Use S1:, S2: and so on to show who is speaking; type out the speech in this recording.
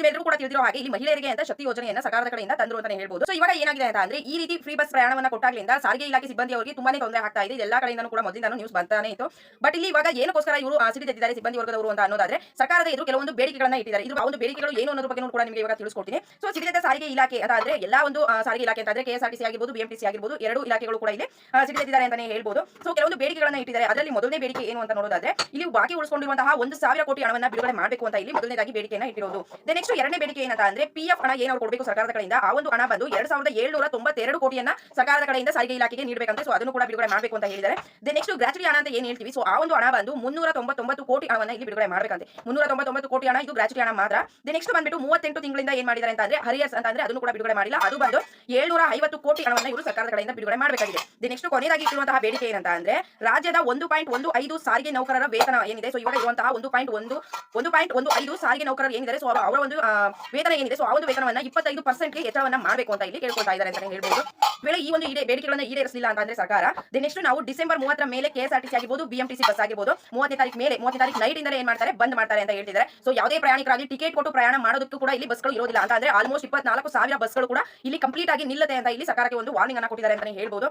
S1: ನಿಮ್ಮೆಲ್ಲರೂ ಕೂಡ ತಿಳಿದಿರೋ ಹಾಗೆ ಇಲ್ಲಿ ಮಹಿಳೆಯರಿಗೆ ಅಂತ ಶಕ್ತಿ ಯೋಜನೆಯನ್ನ ಸರ್ಕಾರದ ಕಡೆಯಿಂದ ತಂದ್ರು ಅಂತ ಹೇಳ್ಬೋದು. ಸೊ ಇವಾಗ ಏನಾಗಿದೆ ಅಂತ ಅಂದ್ರೆ ಈ ರೀತಿ ಫ್ರೀ ಬಸ್ ಪ್ರಯಾಣವನ್ನ ಕೊಟ್ಟಾಗಲಿಂದ ಸಾರಿಗೆ ಇಲಾಖೆ ಸಿಬ್ಬಂದಿ ಅವರಿಗೆ ತುಂಬಾನೇ ತೊಂದರೆ ಆಗ್ತಾ ಇದೆ. ಎಲ್ಲಾ ಕಡೆಯಿಂದನೂ ಕೂಡ ಮೊದಲಿಂದ ನ್ಯೂಸ್ ಬಂತಾನೆ ಇತ್ತು. ಬಟ್ ಇಲ್ಲಿ ಇವಾಗ ಏನಕ್ಕೋಸ್ಕರ ಇವರು ಸಿಡಿದಿದ್ದಾರೆ ಸಿಬ್ಬಂದಿ ವರ್ಗದವರು ಅಂತ ಅನ್ನೋದಾದ್ರೆ ಸರ್ಕಾರದ ಎದುರು ಕೆಲವೊಂದು ಬೇಡಿಕೆಗಳನ್ನ ಇಟ್ಟಿದ್ದಾರೆ. ಇದು ಒಂದು ಬೇಡಿಕೆಗಳು ಏನು ಅನ್ನೋದ್ರ ಬಗ್ಗೆ ಕೂಡ ನಿಮಗೆ ಇವಾಗ ತಿಳಿಸ್ಕೊಡ್ತೀನಿ. ಸೊ ಸಿಡಿದ ಸಾರಿಗೆ ಇಲಾಖೆ ಅಂತ ಎಲ್ಲಾ ಒಂದು ಸಾರಿಗೆ ಇಲಾಖೆ ಅಂತ ಅಂದ್ರೆ ಕೆಎಸ್ಆರ್ಟಿಸಿ ಆಗಿರ್ಬೋದು ಬಿಎಂಟಿಸಿ ಆಗಿರ್ಬೋದು, ಎರಡು ಇಲಾಖೆಗಳು ಕೂಡ ಇಲ್ಲಿ ಸಿಡಿದಿದ್ದಾರೆ ಅಂತಾನೆ ಹೇಳ್ಬೋದು. ಸೊ ಕೆಲವೊಂದು ಬೇಡಿಕೆಗಳನ್ನ ಇಟ್ಟಿದ್ದಾರೆ. ಅದರಲ್ಲಿ ಮೊದಲನೇ ಬೇಡಿಕೆ ಏನು ಅಂತ ನೋಡೋದಾದ್ರೆ ಇಲ್ಲಿ ಬಾಕಿ ಉಳಿಸಿಕೊಂಡಿರುವಂತಹ ಒಂದು ಸಾವಿರ ಕೋಟಿ ಹಣವನ್ನ ಬಿಡುಗಡೆ ಮಾಡಬೇಕು ಅಂತ ಇಲ್ಲಿ ಮೊದಲನೇದಾಗಿ ಬೇಡಿಕೆಯನ್ನು ಇಟ್ಟಿರೋದು. ನೆಕ್ಸ್ಟ್ ಎರಡನೇ ಬೇಡಿಕೆ ಏನಂತ ಅಂದ್ರೆ ಪಿ ಎಫ್ ಹಣ ಏನು ಕೊಡಬೇಕು ಸರ್ಕಾರದ ಕಡೆಯಿಂದ? ಆ ಒಂದು ಹಣ ಬಂದು ಎರಡ್ ಸಾವಿರದ ಏಳ್ನೂರ ತೊಂಬತ್ತೆರಡು ಕೋಟಿಯನ್ನ ಸರ್ಕಾರದ ಕಡೆಯಿಂದ ಸಾರಿಗೆ ಇಲಾಖೆಗೆ ನೀಡಬೇಕಂತ. ಸೊ ಅದನ್ನು ಕೂಡ ಬಿಡುಗಡೆ ಮಾಡಬೇಕು ಅಂತ ಹೇಳಿದ್ದಾರೆ. ನೆಕ್ಸ್ಟ್ ಗ್ರಾಚುಟಿ ಹಣ ಅಂತ ಏನ್ ಹೇಳ್ತೀವಿ? ಸೊ ಆ ಒಂದು ಹಣ ಬಂದು ಮುನ್ನೂರ ತೊಂಬತ್ತೊಂಬತ್ತು ಕೋಟಿ ಹಣವನ್ನ ಇಲ್ಲಿ ಬಿಡುಗಡೆ ಮಾಡಬೇಕಂತೆ. ಮುನ್ನೂರ ತೊಂಬತ್ತೊಂಬತ್ತು ಕೋಟಿ ಹಣ, ಇದು ಗ್ರಾಚುಟಿ ಹಣ ಮಾತ್ರ. ನೆಕ್ಸ್ಟ್ ಬಂದ್ಬಿಟ್ಟು ಮೂವತ್ತೆಂಟು ತಿಂಗಳಿಂದ ಏನ್ ಮಾಡಿದ್ದಾರೆ ಅಂತ ಅಂದ್ರೆ ಹರಿಯರ್ಸ್ ಅಂತ ಅಂದ್ರೆ ಅದನ್ನು ಕೂಡ ಬಿಡುಗಡೆ ಮಾಡಿಲ್ಲ. ಅದು ಬಂದು ಏಳ್ನೂರ ಐವತ್ತು ಕೋಟಿ ಹಣವನ್ನ ಇವರು ಸರ್ಕಾರದ ಕಡೆಯಿಂದ ಬಿಡುಗಡೆ ಮಾಡಬೇಕಾಗಿದೆ. ನೆಕ್ಸ್ಟ್ ಕೊನೆಯದಾಗಿ ಇಟ್ಟಿರುವಂತಹ ಬೇಡಿಕೆ ಏನಂತ ಅಂದ್ರೆ ರಾಜ್ಯದ ಒಂದು ಪಾಯಿಂಟ್ ಒಂದು ಐದು ಸಾರಿಗೆ ನೌಕರರ ವೇತನ ಏನಿದೆ? ಸೊ ಇವಾಗ ಇರುವಂತಹ ಒಂದು ಪಾಯಿಂಟ್ ಒಂದು ಒಂದು ಪಾಯಿಂಟ್ ಒಂದು ಐದು ಸಾರಿಗೆ ನೌಕರರು ಏನಿದ್ದಾರೆ? ಸೊ ಅವರ ಒಂದು ವೇತನ ಏನಿದೆ? ಸೊ ಆ ಒಂದು ವೇತನವನ್ನ ಇಪ್ಪತ್ತೈದು ಪರ್ಸೆಂಟ್ಗೆ ಹೆಚ್ಚಳವನ್ನ ಮಾಡಬೇಕು ಅಂತ ಇಲ್ಲಿ ಕೇಳ್ಕೊಳ್ತಾ ಇದ್ದಾರೆ ಅಂತ ಹೇಳ್ಬೋದು. ವೇಳೆ ಈ ಒಂದು ಇದೆ, ಬೇಡಿಕೆಗಳನ್ನ ಈಡೇರಿಸಲಿಲ್ಲ ಅಂತಂದ್ರೆ ಸರ್ಕಾರ. ನೆಕ್ಸ್ಟ್ ನಾವು ಡಿಸೆಂಬರ್ ಮೂವತ್ತರ ಮೇಲೆ ಕೆಎಸ್ಆರ್ಟಿಸಿ ಆಗಿರ್ಬೋದು ಬಿಎಂಟಿಸಿ ಬಸ್ ಆಗಿರ್ಬೋದು, ಮೂವತ್ತನೇ ತಾರೀಕು ಮೇಲೆ, ಮೂವತ್ತನೇ ತಾರೀಕು ನೈಟ್ ಇಂದ ಏನ್ ಮಾಡ್ತಾರೆ? ಬಂದ್ ಮಾಡ್ತಾರೆ ಅಂತ ಹೇಳ್ತಿದ್ದಾರೆ. ಸೊ ಯಾವುದೇ ಪ್ರಯಾಣಿಕರಾಗಿ ಟಿಕೆಟ್ ಕೊಟ್ಟು ಪ್ರಯಾಣ ಮಾಡೋದಕ್ಕೂ ಕೂಡ ಇಲ್ಲಿ ಬಸ್ಗಳು ಇರೋದಿಲ್ಲ ಅಂತ ಅಂದ್ರೆ ಆಲ್ಮೋಸ್ಟ್ ಇಪ್ಪತ್ನಾಲ್ಕು ಸಾವಿರ ಬಸ್ಗಳು ಕೂಡ ಇಲ್ಲಿ ಕಂಪ್ಲೀಟ್ ಆಗಿ ನಿಲ್ಲದೆ ಅಂತ ಇಲ್ಲಿ ಸರ್ಕಾರಕ್ಕೆ ಒಂದು ವಾರ್ನಿಂಗ್ ಅನ್ನ ಕೊಟ್ಟಿದ್ದಾರೆ ಅಂತ ಹೇಳ್ಬೋದು.